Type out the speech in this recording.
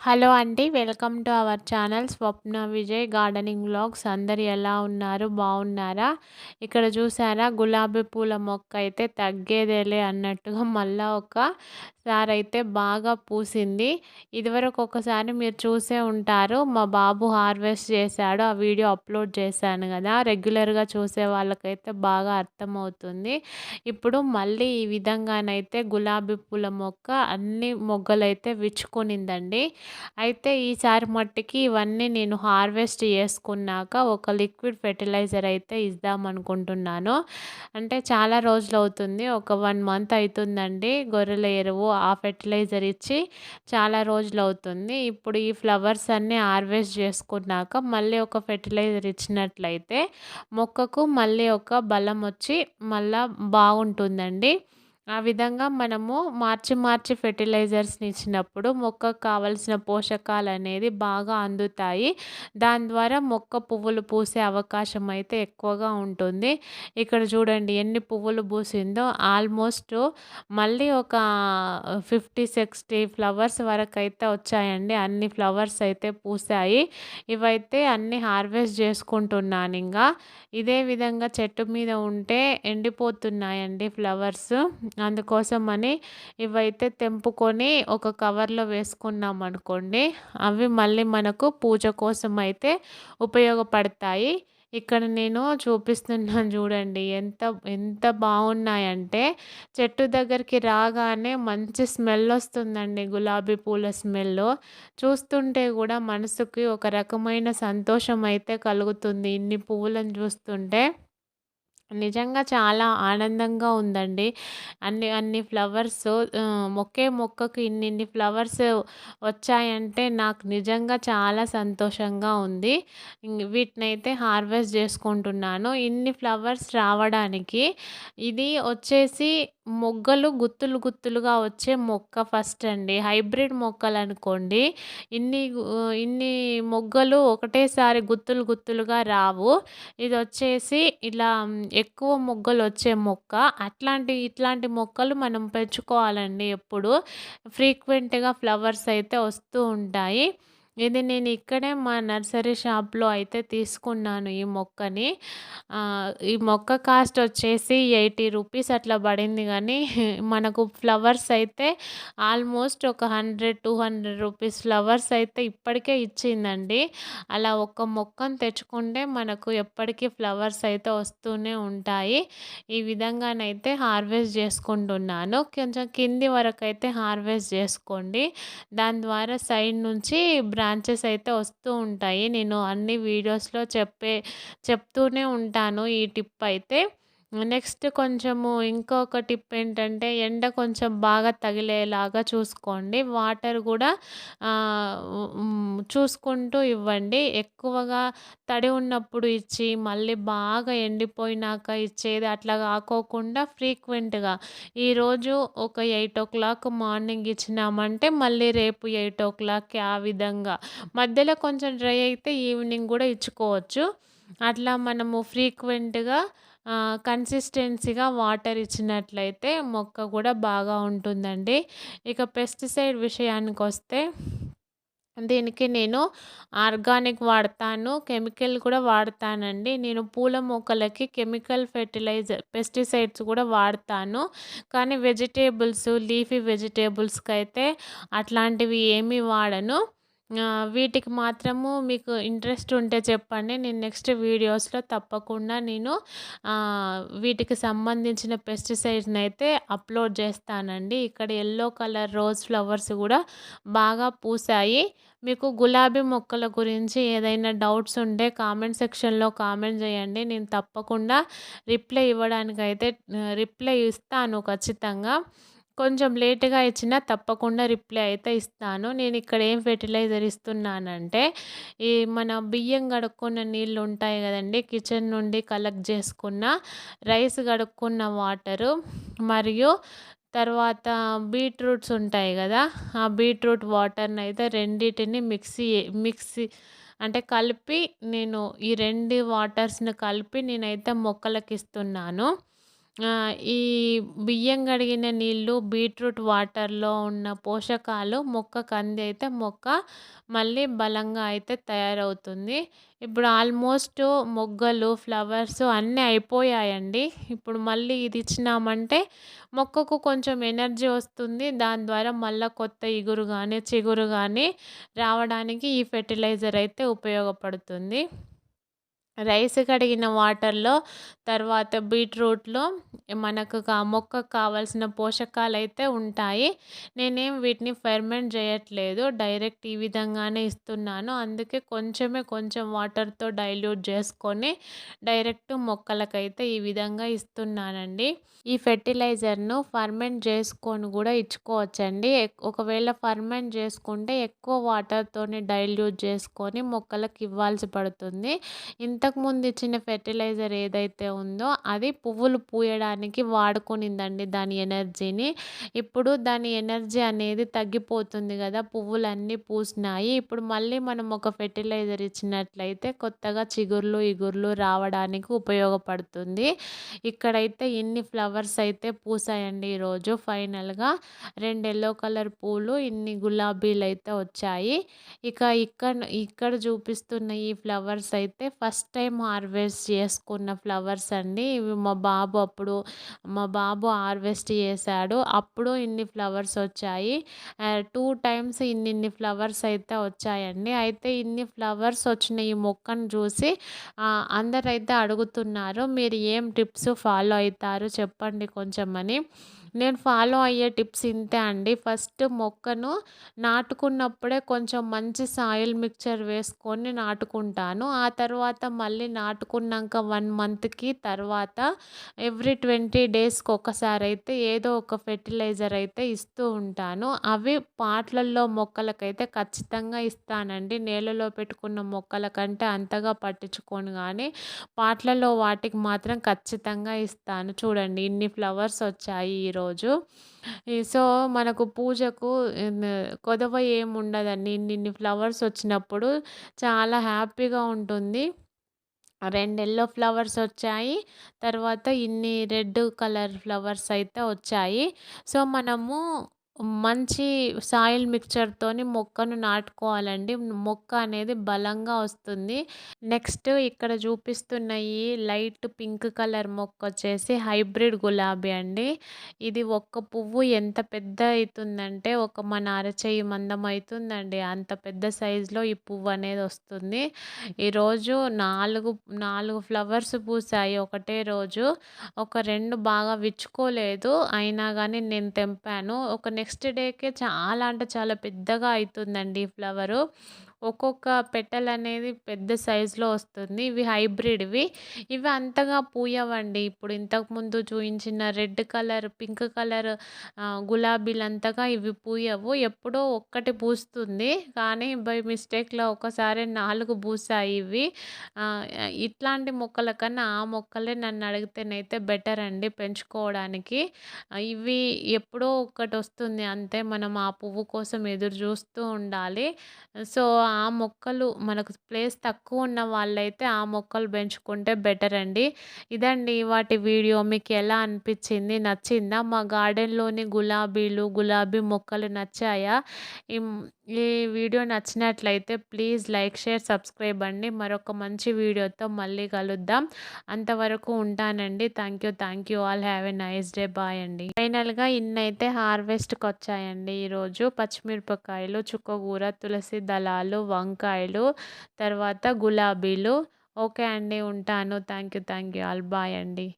Hello అండి welcome to our channel Swapna Vijay gardening blogs అందరు ఎలా ఉన్నారు? బాగున్నారా? ఇక్కడ చూసారా? గులాబీ పూల మొక్క అయితే తగ్గేదేలే అన్నట్టుగా మళ్ళీ ఒక సారి అయితే బాగా పూసింది. ఇదివరకు ఒకసారి మీరు చూసే ఉంటారు. మా బాబు హార్వెస్ట్ చేశాడు. ఆ వీడియో అప్లోడ్ చేశాను కదా. రెగ్యులర్గా చూసే వాళ్ళకైతే బాగా అర్థమవుతుంది. ఇప్పుడు మళ్ళీ ఈ విధంగానైతే గులాబీ పూల మొక్క అన్ని మొగ్గలైతే విచ్చుకునిందండి. అయితే ఈసారి మట్టికి ఇవన్నీ నేను హార్వెస్ట్ చేసుకున్నాక ఒక లిక్విడ్ ఫెర్టిలైజర్ అయితే ఇద్దాం అనుకుంటున్నాను. అంటే చాలా రోజులు అవుతుంది ఒక వన్ మంత్ అవుతుందండి గొర్రెల ఎరువు. ఆ ఫెర్టిలైజర్ ఇచ్చి చాలా రోజులు అవుతుంది ఇప్పుడు ఈ ఫ్లవర్స్ అన్నీ హార్వెస్ట్ చేసుకున్నాక మళ్ళీ ఒక ఫెర్టిలైజర్ ఇచ్చినట్లయితే మొక్కకు మళ్ళీ ఒక బలం వచ్చి మళ్ళీ బాగుంటుందండి. ఆ విధంగా మనము మార్చి మార్చి ఫెర్టిలైజర్స్ని ఇచ్చినప్పుడు మొక్కకు కావలసిన పోషకాలు అనేది బాగా అందుతాయి. దాని ద్వారా మొక్క పువ్వులు పూసే అవకాశం అయితే ఎక్కువగా ఉంటుంది. ఇక్కడ చూడండి ఎన్ని పువ్వులు పూసిందో ఆల్మోస్ట్ మళ్ళీ ఒక ఫిఫ్టీ సిక్స్టీ ఫ్లవర్స్ వరకు అయితే వచ్చాయండి. అన్ని ఫ్లవర్స్ అయితే పూసాయి. ఇవైతే అన్ని హార్వెస్ట్ చేసుకుంటున్నాను ఇంకా. ఇదే విధంగా చెట్టు మీద ఉంటే ఎండిపోతున్నాయండి ఫ్లవర్స్ అందుకోసమని ఇవైతే తెంపుకొని ఒక కవర్లో వేసుకున్నాం అనుకోండి అవి మళ్ళీ మనకు పూజ కోసం అయితే ఉపయోగపడతాయి. ఇక్కడ నేను చూపిస్తున్నాను చూడండి ఎంత ఎంత బాగున్నాయంటే చెట్టు దగ్గరికి రాగానే మంచి స్మెల్ వస్తుందండి గులాబీ పూల స్మెల్. చూస్తుంటే కూడా మనసుకి ఒక రకమైన సంతోషం అయితే కలుగుతుంది. ఇన్ని పువ్వులను చూస్తుంటే నిజంగా చాలా ఆనందంగా ఉందండి. అన్ని అన్ని ఫ్లవర్స్ మొక్కే మొక్కకు ఇన్నిన్ని ఫ్లవర్స్ వచ్చాయంటే నాకు నిజంగా చాలా సంతోషంగా ఉంది. వీటినైతే హార్వెస్ట్ చేసుకుంటున్నాను. ఇన్ని ఫ్లవర్స్ రావడానికి ఇది వచ్చేసి మొగ్గలు గుత్తులు గుత్తులుగా వచ్చే మొక్క ఫస్ట్ అండి. హైబ్రిడ్ మొక్కలు అనుకోండి. ఇన్ని ఇన్ని మొగ్గలు ఒకటేసారి గుత్తులు గుత్తులుగా రావు. ఇది వచ్చేసి ఇలా ఎక్కువ మొగ్గలు వచ్చే మొక్క అట్లాంటి ఇట్లాంటి మొక్కలు మనం పెంచుకోవాలండి ఎప్పుడు. ఫ్రీక్వెంట్గా ఫ్లవర్స్ అయితే వస్తూ ఉంటాయి. ఇది నేను ఇక్కడే మా నర్సరీ షాప్లో అయితే తీసుకున్నాను ఈ మొక్కని. ఈ మొక్క కాస్ట్ వచ్చేసి ఎయిటీ రూపీస్ అట్లా పడింది కానీ మనకు ఫ్లవర్స్ అయితే ఆల్మోస్ట్ ఒక hundred two hundred rupees flowers అయితే ఇప్పటికే ఇచ్చిందండి. అలా ఒక్క మొక్కను తెచ్చుకుంటే మనకు ఎప్పటికీ ఫ్లవర్స్ అయితే వస్తూనే ఉంటాయి. ఈ విధంగానైతే హార్వెస్ట్ చేసుకుంటున్నాను. కొంచెం కింది వరకు అయితే హార్వెస్ట్ చేసుకోండి. దాని ద్వారా సైడ్ నుంచి బ్రా బ్రాంచెస్ అయితే వస్తూ ఉంటాయి. నేను అన్ని వీడియోస్లో చెప్పే చెప్తూనే ఉంటాను ఈ టిప్ అయితే. నెక్స్ట్ కొంచెము ఇంకొక టిప్ ఏంటంటే ఎండ కొంచెం బాగా తగిలేలాగా చూసుకోండి. వాటర్ కూడా చూసుకుంటూ ఇవ్వండి. ఎక్కువగా తడి ఉన్నప్పుడు ఇచ్చి మళ్ళీ బాగా ఎండిపోయినాక ఇచ్చేది అట్లా కాకోకుండా ఫ్రీక్వెంట్గా ఈరోజు ఒక ఎయిట్ ఓ క్లాక్ మార్నింగ్ ఇచ్చినామంటే మళ్ళీ రేపు ఎయిట్ ఓ క్లాక్కి ఆ విధంగా. మధ్యలో కొంచెం డ్రై అయితే ఈవినింగ్ కూడా ఇచ్చుకోవచ్చు. అట్లా మనము ఫ్రీక్వెంట్గా కన్సిస్టెన్సీగా వాటర్ ఇచ్చినట్లయితే మొక్క కూడా బాగా ఉంటుందండి. ఇక పెస్టిసైడ్ విషయానికి వస్తే దీనికి నేను ఆర్గానిక్ వాడతాను కెమికల్ కూడా వాడతానండి. నేను పూల మొక్కలకి కెమికల్ ఫెర్టిలైజర్ పెస్టిసైడ్స్ కూడా వాడతాను. కానీ వెజిటేబుల్స్ లీఫీ వెజిటేబుల్స్కి అయితే అట్లాంటివి ఏమీ వాడను. వీటికి మాత్రము మీకు ఇంట్రెస్ట్ ఉంటే చెప్పండి. నేను నెక్స్ట్ వీడియోస్లో తప్పకుండా నేను వీటికి సంబంధించిన పెస్టిసైడ్స్ని అయితే అప్లోడ్ చేస్తానండి. ఇక్కడ ఎల్లో కలర్ రోజ్ ఫ్లవర్స్ కూడా బాగా పూసాయి. మీకు గులాబీ మొక్కల గురించి ఏదైనా డౌట్స్ ఉంటే కామెంట్ సెక్షన్లో కామెంట్ చేయండి. నేను తప్పకుండా రిప్లై ఇవ్వడానికి అయితే రిప్లై ఇస్తాను ఖచ్చితంగా. కొంచెం లేటుగా ఇచ్చినా తప్పకుండా రిప్లై అయితే ఇస్తాను. నేను ఇక్కడ ఏం ఫెర్టిలైజర్ ఇస్తున్నానంటే ఈ మన బియ్యం కడుక్కున్న నీళ్ళు ఉంటాయి కదండి కిచెన్ నుండి కలెక్ట్ చేసుకున్న రైస్ కడుక్కున్న వాటరు మరియు తర్వాత బీట్రూట్స్ ఉంటాయి కదా ఆ బీట్రూట్ వాటర్ని అయితే రెండింటిని మిక్సీ మిక్సీ అంటే కలిపి నేను ఈ రెండు వాటర్స్ని కలిపి నేనైతే మొక్కలకి ఇస్తున్నాను. ఈ బియ్యం కడిగిన నీళ్ళు బీట్రూట్ వాటర్‌లో ఉన్న పోషకాలు మొక్కకు అంది అయితే మొక్క మళ్ళీ బలంగా అయితే తయారవుతుంది. ఇప్పుడు ఆల్మోస్ట్ మొగ్గలు, ఫ్లవర్స్ అన్నీ అయిపోయాయండి. ఇప్పుడు మళ్ళీ ఇది ఇచ్చినామంటే మొక్కకు కొంచెం ఎనర్జీ వస్తుంది. దాని ద్వారా మళ్ళా కొత్త ఇగురు గానీ, చిగురు గానీ రావడానికి ఈ ఫెర్టిలైజర్ అయితే ఉపయోగపడుతుంది. రైస్ కడిగిన వాటర్‌లో తర్వాత బీట్రూట్‌లో మనకు కా మొక్కకు కావాల్సిన పోషకాలు అయితే ఉంటాయి. నేనేం వీటిని ఫెర్మెంట్ చేయట్లేదు. డైరెక్ట్ ఈ విధంగానే ఇస్తున్నాను. అందుకే కొంచెమే కొంచెం వాటర్‌తో డైల్యూట్ చేసుకొని డైరెక్ట్ మొక్కలకైతే ఈ విధంగా ఇస్తున్నానండి. ఈ ఫెర్టిలైజర్‌ను ఫర్మెంట్ చేసుకొని కూడా ఇచ్చుకోవచ్చండి. ఒకవేళ ఫర్మెంట్ చేసుకుంటే ఎక్కువ వాటర్‌తోని డైల్యూట్ చేసుకొని మొక్కలకు ఇవ్వాల్సి పడుతుంది. ఇంతకుముందు ఇచ్చిన ఫెర్టిలైజర్ ఏదైతే ఉందో అది పువ్వులు పూయడానికి వాడుకునిందండి దాని ఎనర్జీని. ఇప్పుడు దాని ఎనర్జీ అనేది తగ్గిపోతుంది కదా! పువ్వులన్నీ పూసినాయి. ఇప్పుడు మళ్ళీ మనం ఒక ఫెర్టిలైజర్ ఇచ్చినట్లయితే కొత్తగా చిగుర్లు, ఇగుర్లు రావడానికి ఉపయోగపడుతుంది. ఇక్కడైతే ఇన్ని ఫ్లవర్స్ అయితే పూసాయండి ఈరోజు ఫైనల్‌గా. రెండు ఎల్లో కలర్ పూలు, ఇన్ని గులాబీలు అయితే వచ్చాయి. ఇక ఇక్కడ ఇక్కడ చూపిస్తున్న ఈ ఫ్లవర్స్ అయితే ఫస్ట్ టైం హార్వెస్ట్ చేసుకున్న ఫ్లవర్స్ అండి. ఇవి మా బాబు అప్పుడు మా బాబు హార్వెస్ట్ చేశాడు. అప్పుడు ఇన్ని ఫ్లవర్స్ వచ్చాయి. టూ టైమ్స్ ఇన్నిన్ని ఫ్లవర్స్ అయితే వచ్చాయండి. అయితే ఇన్ని ఫ్లవర్స్ వచ్చిన ఈ మొక్కను చూసి అందరైతే అడుగుతున్నారు. మీరు ఏం టిప్స్ ఫాలో అవుతారు చెప్పండి కొంచెం అని. నేను ఫాలో అయ్యే టిప్స్ ఇంతే అండి. ఫస్ట్ మొక్కను నాటుకున్నప్పుడే కొంచెం మంచి సాయిల్ మిక్చర్ వేసుకొని నాటుకుంటాను. ఆ తర్వాత మళ్ళీ నాటుకున్నాక వన్ మంత్‌కి తర్వాత ఎవ్రీ ట్వంటీ డేస్‌కి ఒకసారి అయితే ఏదో ఒక ఫెర్టిలైజర్ అయితే ఇస్తూ ఉంటాను. అవి పాట్లల్లో మొక్కలకైతే ఖచ్చితంగా ఇస్తానండి. నేలలో పెట్టుకున్న మొక్కల కంటే అంతగా పట్టించుకోను కానీ పాట్లలో వాటికి మాత్రం ఖచ్చితంగా ఇస్తాను. చూడండి ఇన్ని ఫ్లవర్స్ వచ్చాయి ఈరోజు. సో, మనకు పూజకు కొదవ ఏముండదండి. ఇన్నిన్ని ఫ్లవర్స్ వచ్చినప్పుడు చాలా హ్యాపీగా ఉంటుంది. రెండు ఎల్లో ఫ్లవర్స్ వచ్చాయి. తర్వాత ఇన్ని రెడ్ కలర్ ఫ్లవర్స్ అయితే వచ్చాయి. సో, మనము మంచి సాయిల్ మిక్చర్‌తోని మొక్కను నాటుకోవాలండి. మొక్క అనేది బలంగా వస్తుంది. నెక్స్ట్ ఇక్కడ చూపిస్తున్న ఈ లైట్ పింక్ కలర్ మొక్క వచ్చేసి హైబ్రిడ్ గులాబీ అండి. ఇది ఒక్క పువ్వు ఎంత పెద్ద అవుతుందంటే ఒక మన అరచేయి మందం అవుతుందండి అంత పెద్ద సైజులో ఈ పువ్వు అనేది వస్తుంది. ఈరోజు నాలుగు నాలుగు ఫ్లవర్స్ పూసాయి ఒకటే రోజు. ఒక రెండు బాగా విచ్చుకోలేదు. అయినా కానీ నేను తెంపాను. ఒక నెక్స్ట్ నెక్స్ట్ డేకే చాలా అంటే చాలా పెద్దగా అవుతుందండి ఈ ఫ్లవరు. ఒక్కొక్క పెటల్ అనేది పెద్ద సైజులో వస్తుంది. ఇవి హైబ్రిడ్‌వి. ఇవి అంతగా పూయవండి. ఇప్పుడు ఇంతకుముందు చూయించిన రెడ్ కలర్, పింక్ కలర్ గులాబీలు అంతగా ఇవి పూయవు. ఎప్పుడో ఒక్కటి పూస్తుంది. కానీ బై మిస్టేక్‌లో ఒకసారి నాలుగు పూసాయి ఇవి. ఇట్లాంటి మొక్కల కన్నా ఆ మొక్కలే నన్ను అడిగితేనైతే బెటర్ అండి పెంచుకోవడానికి. ఇవి ఎప్పుడో ఒక్కటి వస్తుంది అంతే. మనం ఆ పువ్వు కోసం ఎదురు చూస్తూ ఉండాలి. సో, ఆ మొక్కలు మనకు ప్లేస్ తక్కువ ఉన్న వాళ్ళైతే ఆ మొక్కలు పెంచుకుంటే బెటర్ అండి. ఇదండి వాటి వీడియో. మీకు ఎలా అనిపించింది? నచ్చిందా? మా గార్డెన్‌లోని గులాబీలు, గులాబీ మొక్కలు నచ్చాయా? ఈ వీడియో నచ్చినట్లయితే ప్లీజ్ లైక్, షేర్, సబ్స్క్రైబ్ అండి. మరొక మంచి వీడియోతో మళ్ళీ కలుద్దాం. అంతవరకు ఉంటానండి. Thank you. Thank you all. Have a nice day. Bye అండి. ఫైనల్‌గా ఇన్నైతే హార్వెస్ట్‌కి వచ్చాయండి ఈరోజు. పచ్చిమిరపకాయలు, చుక్కకూర, తులసి దళాలు, వంకాయలు, తర్వాత గులాబీలు. ఓకే అండి. ఉంటాను. Thank you. Thank you all. Bye అండి.